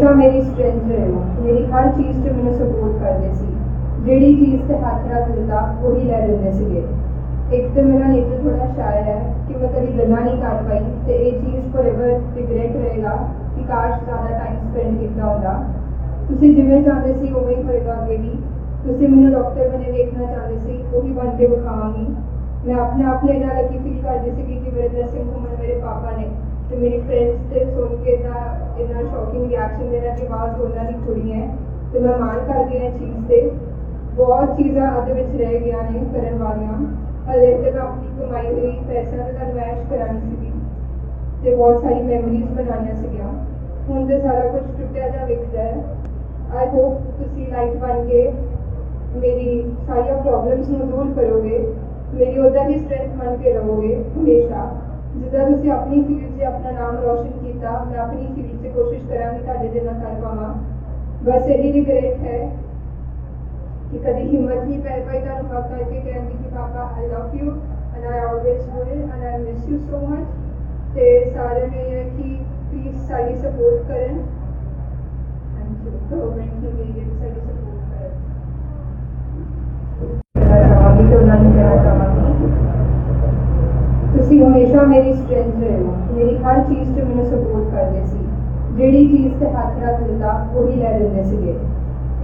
ਹਮੇਸ਼ਾ ਮੇਰੀ ਸਟਰੈਂਥ ਰਹੇ ਹੋ ਮੇਰੀ ਹਰ ਚੀਜ਼ 'ਚ ਮੈਨੂੰ ਸਪੋਰਟ ਕਰਦੇ ਸੀ ਜਿਹੜੀ ਚੀਜ਼ ਤੇ ਹੱਥ ਰੱਖ ਦਿੱਤਾ ਉਹੀ ਲੈ ਲੈਂਦੇ ਸੀਗੇ ਇੱਕ ਤਾਂ ਮੇਰਾ ਨੇਚਰ ਥੋੜਾ ਸ਼ਾਇਰ ਹੈ ਕਿ ਮੈਂ ਕਦੀ ਗੱਲਾਂ ਨਹੀਂ ਕਰ ਪਾਈ ਤੇ ਇਹ ਚੀਜ਼ ਫੋਰਐਵਰ ਰਿਗਰੈਟ ਰਹੇਗਾ ਕਿ ਕਾਸ਼ ਜ਼ਿਆਦਾ ਟਾਈਮ ਸਪੈਂਡ ਕੀਤਾ ਹੁੰਦਾ ਤੁਸੀਂ ਜਿਵੇਂ ਚਾਹੁੰਦੇ ਸੀ ਉਵੇਂ ਹੀ ਹੋਏਗਾ ਅੱਗੇ ਵੀ ਤੁਸੀਂ ਮੈਨੂੰ ਡਾਕਟਰ ਬਣੇ ਵੇਖਣਾ ਚਾਹੁੰਦੇ ਸੀ ਉਹੀ ਬਣ ਕੇ ਵਿਖਾਵਾਂਗੀ ਮੈਂ ਆਪਣੇ ਆਪ ਨੂੰ ਇੰਨਾ ਲੱਕੀ ਫੀਲ ਕਰਦੀ ਸੀ ਕਿ ਵਰਿੰਦਰ ਸਿੰਘ ਘੁੰਮਣ ਮੇਰੇ ਪਾਪਾ ਨੇ ਤੇ ਮੇਰੀ ਫਰੈਂਡਸ ਤੇ ਸੁਣ ਕੇ ਤਾਂ ਇੰਨਾ ਸ਼ੌਕਿੰਗ ਰਿਐਕਸ਼ਨ ਦੇਣਾ ਕਿ ਬਾਅਦ ਦੋਨਾਂ ਦੀ ਕੁੜੀ ਹੈ ਤੇ ਮੈਂ ਮਾਣ ਕਰਦੀ ਹਾਂ ਇਹ ਚੀਜ਼ ਤੇ। ਬਹੁਤ ਚੀਜ਼ਾਂ ਉਹਦੇ ਵਿੱਚ ਰਹਿ ਗਈਆਂ ਨੇ ਕਰਨ ਵਾਲੀਆਂ। ਹਲੇ ਤੱਕ ਆਪਣੀ ਕਮਾਈ ਹੋਈ ਪੈਸਿਆਂ 'ਤੇ ਕਨਵੈਸ਼ ਕਰਾਂਗੀ ਸੀਗੀ ਤੇ ਬਹੁਤ ਸਾਰੀ ਮੈਮਰੀਜ਼ ਬਣਾਉਣੀਆਂ ਸੀਗੀਆਂ। ਹੁਣ ਤੇ ਸਾਰਾ ਕੁਝ ਟੁੱਟਿਆ ਜਾ ਵਿਖਦਾ ਹੈ। ਆਈ ਹੋਪ ਤੁਸੀਂ ਲਾਈਟ ਬਣ ਕੇ ਮੇਰੀ ਸਾਰੀਆਂ ਪ੍ਰੋਬਲਮਸ ਨੂੰ ਦੂਰ ਕਰੋਗੇ। ਮੇਰੀ ਉਹਦਾ ਹੀ ਸਟਰੈਂਥ ਬਣ ਕੇ ਰਹੋਗੇ ਹਮੇਸ਼ਾ। ਜਿੱਦਾਂ ਤੁਸੀਂ ਆਪਣੀ ਫੀਲਡ 'ਚ ਆਪਣਾ ਨਾਮ ਰੌਸ਼ਨ ਕੀਤਾ, ਮੈਂ ਆਪਣੀ ਫੀਲਡ 'ਚ ਕੋਸ਼ਿਸ਼ ਕਰਾਂਗੀ ਤੁਹਾਡੇ ਜਿੰਨਾ ਕਰ ਪਾਵਾਂ। ਬਸ ਇਹੀ ਰਿਗਰੇਟ ਹੈ ਕਿ ਕਦੀ ਹਿੰਮਤ ਨਹੀਂ ਪੈ ਪਾਈ ਤੁਹਾਨੂੰ ਫੋਨ ਕਰਕੇ ਕਹਿਣ ਦੀ ਕਿ ਪਾਪਾ I love you and I always will and I miss you so much ਤੇ ਸਾਰਿਆਂ ਨੇ ਇਹ ਹੈ ਕਿ ਪਲੀਜ਼ ਸਾਡੀ ਸਪੋਰਟ ਕਰਨ। ਥੈਂਕ ਯੂ ਗਵਰਨਮੈਂਟ ਨੂੰ ਵੀ ਇਹ ਸਾਡੀ ਸਪੋਰਟ ਕਰਨ ਕਹਿਣਾ ਚਾਹਾਂਗੀ ਤੇ ਉਹਨਾਂ ਨੂੰ ਕਹਿਣਾ ਚਾਹਾਂਗੀ ਤੁਸੀਂ ਹਮੇਸ਼ਾ ਮੇਰੀ ਸਟਰੈਂਥ ਰਹੇ ਮੇਰੀ ਹਰ ਚੀਜ਼ 'ਚ ਮੈਨੂੰ ਸਪੋਰਟ ਕਰਦੇ ਸੀ। ਜਿਹੜੀ ਚੀਜ਼ ਤੇ ਹੱਥ ਰੱਖ ਦਿੱਤਾ ਉਹੀ ਲੈ ਲੈਂਦੇ ਸੀਗੇ।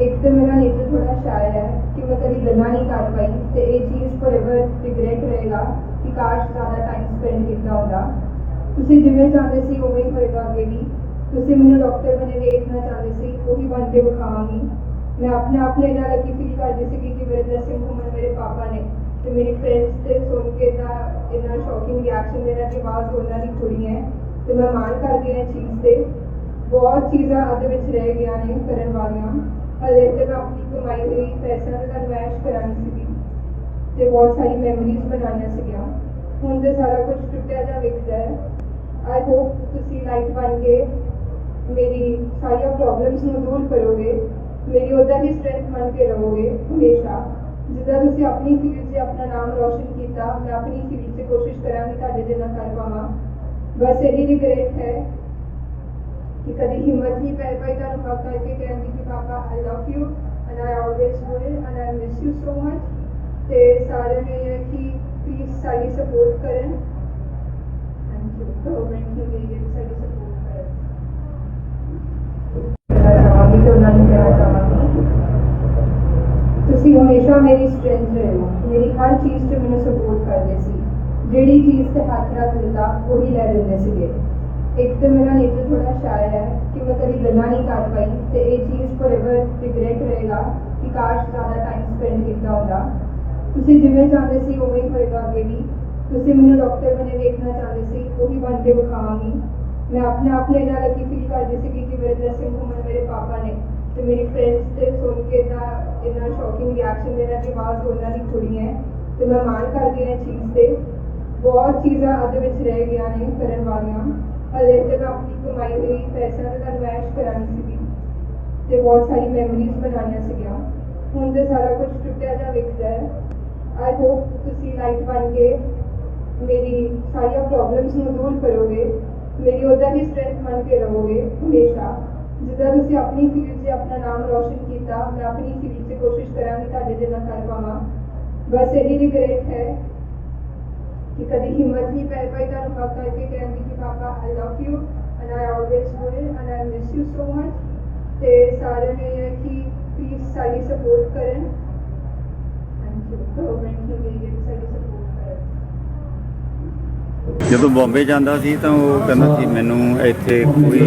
ਇੱਕ ਤਾਂ ਮੇਰਾ ਨੇਚਰ ਥੋੜਾ ਸ਼ਾਇਰ ਹੈ ਕਿ ਮੈਂ ਕਦੀ ਗੱਲਾਂ ਨਹੀਂ ਕਰ ਪਾਈ ਤੇ ਇਹ ਚੀਜ਼ ਫੋਰਐਵਰ ਰਿਗਰੈਟ ਰਹੇਗਾ ਕਿ ਕਾਸ਼ ਜ਼ਿਆਦਾ ਟਾਈਮ ਸਪੈਂਡ ਕੀਤਾ ਹੁੰਦਾ। ਤੁਸੀਂ ਜਿਵੇਂ ਚਾਹੁੰਦੇ ਸੀ, ਉਵੇਂ ਹੀ ਹੋਏਗਾ ਅੱਗੇ ਵੀ। ਤੁਸੀਂ ਮੈਨੂੰ ਡਾਕਟਰ ਬਣੇ ਵੇਖਣਾ ਚਾਹੁੰਦੇ ਸੀ, ਉਹੀ ਬਣ ਕੇ ਵਿਖਾਵਾਂਗੀ। ਮੈਂ ਆਪਣੇ ਆਪ ਨੂੰ ਇੰਨਾ ਲੱਕੀ ਫੀਲ ਕਰਦੀ ਸੀ ਕਿ ਵਰਿੰਦਰ ਸਿੰਘ ਘੁੰਮਣ ਮੇਰੇ ਪਾਪਾ ਨੇ ਤੇ ਮੇਰੀ ਫਰੈਂਡਸ ਤੇ ਸੁਣ ਕੇ ਤਾਂ ਇੰਨਾ ਸ਼ੌਕਿੰਗ ਰਿਐਕਸ਼ਨ ਦੇਣਾ ਕਿ ਬਾਅਦ ਉਹਨਾਂ ਦੀ ਕੁੜੀ ਹੈ ਤੇ ਮੈਂ ਮਾਣ ਕਰਦੀ ਹਾਂ ਇਹ ਚੀਜ਼ ਤੇ। ਬਹੁਤ ਚੀਜ਼ਾਂ ਉਹਦੇ ਵਿੱਚ ਰਹਿ ਗਈਆਂ ਨੇ ਕਰਨ ਵਾਲੀਆਂ। ਹਲੇ ਤੱਕ ਆਪਣੀ ਕਮਾਈ ਹੋਈ ਪੈਸਿਆਂ ਦਾ ਕਨਵੈਸ਼ ਕਰਾਂਗੀ ਸੀਗੀ ਤੇ ਬਹੁਤ ਸਾਰੀ ਮੈਮਰੀਜ਼ ਬਣਾਉਣੀਆਂ ਸੀਗੀਆਂ। ਹੁਣ ਤੇ ਸਾਰਾ ਕੁਝ ਟੁੱਟਿਆ ਜਾ ਵਿਖਦਾ ਹੈ। ਆਈ ਹੋਪ ਤੁਸੀਂ ਲਾਈਟ ਬਣ ਕੇ ਮੇਰੀ ਸਾਰੀਆਂ ਪ੍ਰੋਬਲਮਸ ਨੂੰ ਦੂਰ ਕਰੋਗੇ। ਮੇਰੀ ਉਹਦਾ ਹੀ ਸਟਰੈਂਥ ਬਣ ਕੇ ਰਹੋਗੇ ਹਮੇਸ਼ਾ। ਜਿੱਦਾਂ ਤੁਸੀਂ ਆਪਣੀ ਫੀਲਡ 'ਚ ਆਪਣਾ ਨਾਮ ਰੌਸ਼ਨ ਕੀਤਾ, ਮੈਂ ਆਪਣੀ ਫੀਲਡ 'ਚ ਕੋਸ਼ਿਸ਼ ਕਰਾਂਗੀ ਤੁਹਾਡੇ ਜਿੰਨਾ ਕਰ ਪਾਵਾਂ। ਬਸ ਇਹੀ ਰਿਗਰੇਟ ਹੈ ਕਿ ਕਦੀ ਹਿੰਮਤ ਨਹੀਂ ਪੈ ਪਾਈ ਤੁਹਾਨੂੰ ਫੋਨ ਕਰਕੇ ਕਹਿਣ ਦੀ ਕਿ ਪਾਪਾ I love you and I always will and I miss you so much ਤੇ ਸਾਰਿਆਂ ਨੇ ਇਹ ਹੈ ਕਿ ਪਲੀਜ਼ ਸਾਡੀ ਸਪੋਰਟ ਕਰਨ। ਥੈਂਕ ਯੂ ਗਵਰਨਮੈਂਟ ਨੂੰ ਵੀ ਇਹ ਸਾਡੀ ਸਪੋਰਟ ਕਰਨ ਕਹਿਣਾ ਚਾਹਾਂਗੀ ਤੇ ਉਹਨਾਂ ਨੂੰ ਕਹਿਣਾ ਚਾਹਾਂਗੀ ਤੁਸੀਂ ਹਮੇਸ਼ਾ ਮੇਰੀ ਸਟਰੈਂਥ ਰਹੇ ਹੋ ਮੇਰੀ ਹਰ ਚੀਜ਼ 'ਚ ਮੈਨੂੰ ਸਪੋਰਟ ਕਰਦੇ ਸੀ ਜਿਹੜੀ ਚੀਜ਼ ਤੇ ਹੱਥ ਰੱਖ ਦਿੱਤਾ ਉਹੀ ਲੈ ਲੈਂਦੇ ਸੀਗੇ ਇੱਕ ਤਾਂ ਮੇਰਾ ਨੇਚਰ ਥੋੜਾ ਸ਼ਾਇਰ ਹੈ ਕਿ ਮੈਂ ਕਦੀ ਗੱਲਾਂ ਨਹੀਂ ਕਰ ਪਾਈ ਤੇ ਇਹ ਚੀਜ਼ ਫੋਰਐਵਰ ਰਿਗਰੈਟ ਰਹੇਗਾ ਕਿ ਕਾਸ਼ ਜ਼ਿਆਦਾ ਟਾਈਮ ਸਪੈਂਡ ਕੀਤਾ ਹੁੰਦਾ ਤੁਸੀਂ ਜਿਵੇਂ ਚਾਹੁੰਦੇ ਸੀ ਉਵੇਂ ਹੀ ਹੋਏਗਾ ਅੱਗੇ ਵੀ ਤੁਸੀਂ ਮੈਨੂੰ ਡਾਕਟਰ ਬਣੇ ਵੇਖਣਾ ਚਾਹੁੰਦੇ ਸੀ ਉਹੀ ਬਣ ਕੇ ਵਿਖਾਵਾਂਗੀ ਮੈਂ ਆਪਣੇ ਆਪ ਨੂੰ ਇੰਨਾ ਲੱਕੀ ਫੀਲ ਕਰਦੀ ਸੀ ਕਿ ਵਰਿੰਦਰ ਸਿੰਘ ਘੁੰਮਣ ਮੇਰੇ ਪਾਪਾ ਨੇ ਤੇ ਮੇਰੀ ਫਰੈਂਡਸ ਤੇ ਸੁਣ ਕੇ ਤਾਂ ਇੰਨਾ ਸ਼ੌਕਿੰਗ ਰਿਐਕਸ਼ਨ ਦੇਣਾ ਕਿ ਬਾਅਦ ਦੋਨਾਂ ਦੀ ਕੁੜੀ ਹੈ। ਤੇ ਮੈਂ ਮਾਣ ਕਰਦੀ ਹਾਂ ਇਹ ਚੀਜ਼ ਤੇ। ਬਹੁਤ ਚੀਜ਼ਾਂ ਉਹਦੇ ਵਿੱਚ ਰਹਿ ਗਈਆਂ ਨੇ ਕਰਨ ਵਾਲੀਆਂ। ਹਲੇ ਤੱਕ ਆਪਣੀ ਕਮਾਈ ਹੋਈ ਪੈਸਿਆਂ ਦਾ ਕਨਵੈਸ਼ ਕਰਾਂਗੀ ਸੀਗੀ। ਤੇ ਬਹੁਤ ਸਾਰੀ ਮੈਮਰੀਜ਼ ਬਣਾਉਣੀਆਂ ਸੀਗੀਆਂ। ਹੁਣ ਤੇ ਸਾਰਾ ਕੁਝ ਟੁੱਟਿਆ ਜਾ ਵਿਖਦਾ ਹੈ। ਆਈ ਹੋਪ ਤੁਸੀਂ ਲਾਈਟ ਬਣ ਕੇ ਮੇਰੀ ਸਾਰੀਆਂ ਪ੍ਰੋਬਲਮਸ ਨੂੰ ਦੂਰ ਕਰੋਗੇ। ਮੇਰੀ ਉਹਦਾ ਹੀ ਸਟਰੈਂਥ ਬਣ ਕੇ ਰਹੋਗੇ ਹਮੇਸ਼ਾ। ਜਿੱਦਾਂ ਤੁਸੀਂ ਆਪਣੀ ਫੀਲਡ 'ਚ ਆਪਣਾ ਨਾਮ ਰੌਸ਼ਨ ਕੀਤਾ ਮੈਂ ਆਪਣੀ ਫੀਲਡ 'ਚ ਕੋਸ਼ਿਸ਼ ਕਰਾਂਗੀ ਤੁਹਾਡੇ ਜਿੰਨਾ ਕਰ ਪਾਵਾਂ ਬਸ ਇਹੀ ਰਿਗਰੇਟ ਹੈ ਕਿ ਕਦੀ ਹਿੰਮਤ ਨਹੀਂ ਪੈ ਪਾਈ ਤੁਹਾਨੂੰ ਫੋਨ ਕਰਕੇ ਕਹਿਣ ਦੀ ਕਿ ਪਾਪਾ I love you and I always will and I miss you so much ਤੇ ਸਾਰਿਆਂ ਨੇ ਇਹ ਹੈ ਕਿ ਪਲੀਜ਼ ਸਾਡੀ ਸਪੋਰਟ ਕਰਨ ਥੈਂਕ ਯੂ ਗਵਰਨਮੈਂਟ ਨੂੰ ਵੀ ਇਹ ਸਾਡੀ ਸਪੋਰਟ ਕਰਨ ਜਦੋਂ ਬੰਬੇ ਜਾਂਦਾ ਸੀ ਤਾਂ ਉਹ ਕਹਿੰਦਾ ਸੀ, ਮੈਨੂੰ ਇੱਥੇ ਕੋਈ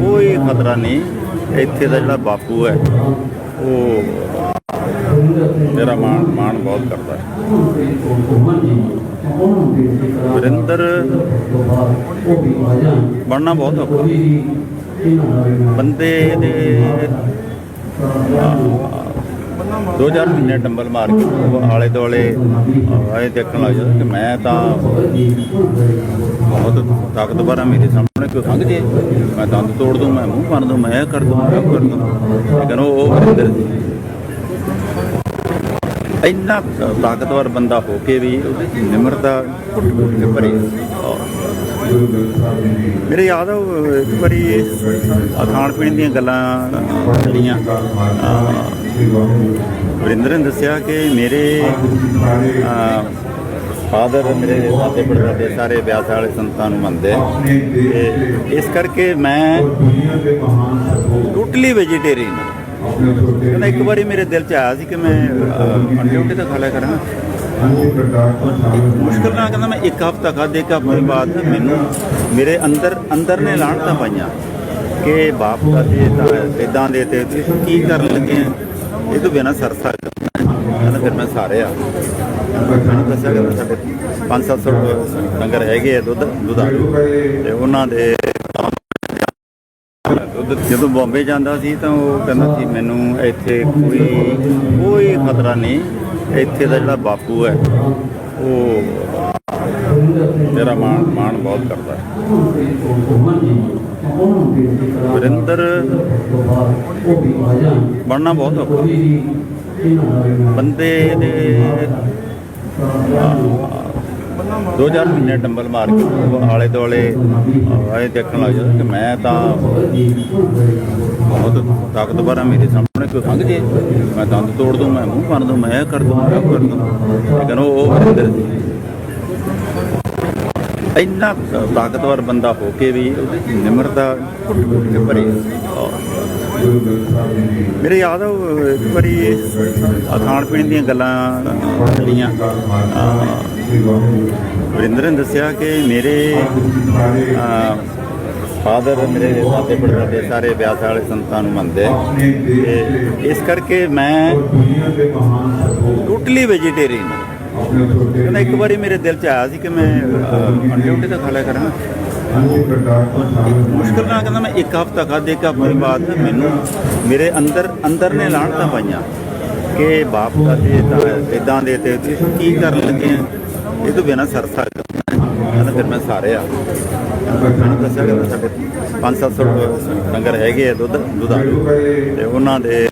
ਕੋਈ ਖਤਰਾ ਨਹੀਂ। ਇੱਥੇ ਦਾ ਜਿਹੜਾ ਬਾਪੂ ਹੈ, ਉਹ ਮੇਰਾ ਮਾਣ ਮਾਣ ਬਹੁਤ ਕਰਦਾ ਹੈ। ਵਰਿੰਦਰ, ਬਣਨਾ ਬਹੁਤ ਔਖਾ। ਬੰਦੇ ਦੇ ਦੋ ਚਾਰ ਮਹੀਨੇ ਡੰਬਲ ਮਾਰ ਕੇ ਉਹ ਆਲੇ ਦੁਆਲੇ ਆਏ ਦੇਖਣ ਲੱਗ ਜਾਂਦਾ ਕਿ ਮੈਂ ਤਾਂ ਬਹੁਤ ਤਾਕਤਵਰ ਆ ਮੇਰੇ ਸਾਹਮਣੇ ਕੋਈ ਖੰਗ ਜੇ। ਮੈਂ ਦੰਦ ਤੋੜ ਦੂੰ, ਮੈਂ ਮੂੰਹ ਭੰਨ ਦੂੰ, ਮੈਂ ਕਰ ਦੂੰ, ਮੈਂ ਕਰ ਦੂੰ। ਲੇਕਿਨ ਉਹ ਵਰਿੰਦਰ ਸੀ ਇੰਨਾ ਤਾਕਤਵਰ ਬੰਦਾ ਹੋ ਕੇ ਵੀ ਉਹਦੇ ਨਿਮਰਤਾ ਘੁੱਟ ਘੁੱਟ ਕੇ ਭਰੀ ਮੇਰੇ ਯਾਦ ਆ ਇੱਕ ਵਾਰੀ ਖਾਣ ਪੀਣ ਦੀਆਂ ਗੱਲਾਂ ਜਿਹੜੀਆਂ ਵਰਿੰਦਰ ਨੇ ਦੱਸਿਆ ਕਿ ਮੇਰੇ ਫਾਦਰ ਮੇਰੇ ਦਾਦੇ ਪੜਦਾਦੇ ਸਾਰੇ ਵਿਆਸ ਵਾਲੇ ਸੰਤਾਂ ਨੂੰ ਮੰਨਦੇ ਆ। ਤੇ ਇਸ ਕਰਕੇ ਮੈਂ ਟੋਟਲੀ ਵੈਜੀਟੇਰੀਅਨ ਕਹਿੰਦਾ ਇੱਕ ਵਾਰੀ ਮੇਰੇ ਦਿਲ ਚ ਆਇਆ ਸੀ ਕਿ ਮੈਂ ਅੰਡੇ ਉੱਡੇ ਤਾਂ ਖਾ ਲਿਆ ਕਰਾਂ। ਮੁਸ਼ਕਲ ਨਾਲ ਕਹਿੰਦਾ ਮੈਂ ਇੱਕ ਹਫ਼ਤਾ ਖਾਧੇ, ਇੱਕ ਹਫ਼ਤੇ ਬਾਅਦ ਮੈਨੂੰ ਮੇਰੇ ਅੰਦਰ ਅੰਦਰ ਨੇ ਲਾਹਣਤਾਂ ਪਾਈਆਂ ਕਿ ਬਾਪ ਦਾ ਤੇ ਇਦਾਂ ਦੇ ਤੇ ਤੁਸੀਂ ਕੀ ਕਰਨ ਲੱਗੇ ਇਹ ਤੋਂ ਬਿਨਾਂ ਸਰ ਸਕਦਾ ਕਹਿੰਦਾ ਫਿਰ ਮੈਂ ਸਾਰੇ ਆ। ਮੈਨੂੰ ਦੱਸਿਆ ਕਿ ਸਾਡੇ 5-700 ਡੰਗਰ ਹੈਗੇ ਆ ਦੁੱਧ ਦੁਧਾਰੂ ਤੇ ਉਹਨਾਂ ਦੇ ਦੁੱਧ ਜਦੋਂ ਬੰਬੇ ਜਾਂਦਾ ਸੀ ਤਾਂ ਉਹ ਕਹਿੰਦਾ ਸੀ, ਮੈਨੂੰ ਇੱਥੇ ਕੋਈ ਕੋਈ ਖਤਰਾ ਨਹੀਂ। ਇੱਥੇ ਦਾ ਜਿਹੜਾ ਬਾਪੂ ਹੈ, ਉਹ ਮੇਰਾ ਮਾਣ ਮਾਣ ਬਹੁਤ ਕਰਦਾ ਹੈ। ਵਰਿੰਦਰ, ਬਣਨਾ ਬਹੁਤ ਔਖਾ। ਬੰਦੇ ਦੇ ਦੋ ਚਾਰ ਮਹੀਨੇ ਡੰਬਲ ਮਾਰ ਕੇ ਆਲੇ ਦੁਆਲੇ, ਆਏ ਦੇਖਣ ਲੱਗ ਜਾਂਦਾ ਕਿ ਮੈਂ ਤਾਂ ਬਹੁਤ ਤਾਕਤਵਰ ਆ ਮੇਰੇ ਸਾਹਮਣੇ ਕੋਈ ਖੰਗ ਜੇ? ਮੈਂ ਦੰਦ ਤੋੜ ਦੂੰ, ਮੈਂ ਮੂੰਹ ਭੰਨ ਦੂੰ, ਮੈਂ ਇਹ ਕਰ ਦੂੰ, ਮੈਂ ਕਰ ਦੂੰ। ਲੇਕਿਨ ਉਹ ਉਹ ਵਰਿੰਦਰ ਇੰਨਾ ਤਾਕਤਵਰ ਬੰਦਾ ਹੋ ਕੇ ਵੀ ਉਹਦੇ ਨਿਮਰਤਾ ਘੁੱਟ ਘੁੱਟ ਕੇ ਭਰੀ ਮੇਰੇ ਯਾਦ ਆ ਇੱਕ ਵਾਰੀ ਖਾਣ ਪੀਣ ਦੀਆਂ ਗੱਲਾਂ ਅਹ, ਵਰਿੰਦਰ ਨੇ ਦੱਸਿਆ ਕਿ ਮੇਰੇ ਫਾਦਰ ਮੇਰੇ ਦਾਦੇ ਪੜਦਾਦੇ ਸਾਰੇ ਵਿਆਸ ਵਾਲੇ ਸੰਤਾਂ ਨੂੰ ਮੰਨਦੇ। ਤੇ ਇਸ ਕਰਕੇ ਮੈਂ ਟੋਟਲੀ ਵੈਜੀਟੇਰੀਅਨ ਕਹਿੰਦਾ ਇੱਕ ਵਾਰੀ ਮੇਰੇ ਦਿਲ ਚ ਆਇਆ ਸੀ ਕਿ ਮੈਂ ਅਹ, ਅੰਡੇ ਉੱਡੇ ਤਾਂ ਖਾ ਲਿਆ ਕਰਾਂ ਮੁਸ਼ਕਲ ਨਾਲ ਕਹਿੰਦਾ ਮੈਂ ਇੱਕ ਹਫ਼ਤਾ ਖਾਧੇ ਇੱਕ ਹਫ਼ਤੇ ਬਾਅਦ ਮੈਨੂੰ ਮੇਰੇ ਅੰਦਰ ਅੰਦਰ ਨੇ ਲਾਹਣਤਾਂ ਪਾਈਆਂ ਕਿ ਬਾਪ ਦਾ ਤੇ ਤਾਂ ਇਦਾਂ ਦੇ ਤੇ ਕੀ ਕਰਨ ਲੱਗੇ ਇਹ ਤੋਂ ਬਿਨਾਂ ਸਰ ਸਕਦਾ ਕਹਿੰਦਾ ਫਿਰ ਮੈਂ ਸਾਰੇ ਆ। ਮੈਨੂੰ ਦੱਸਿਆ ਕਿ ਸਾਡੇ 5-700 ਡੰਗਰ ਹੈਗੇ ਆ ਦੁੱਧ ਦੁਧਾਰੂ ਤੇ ਉਹਨਾਂ ਦੇ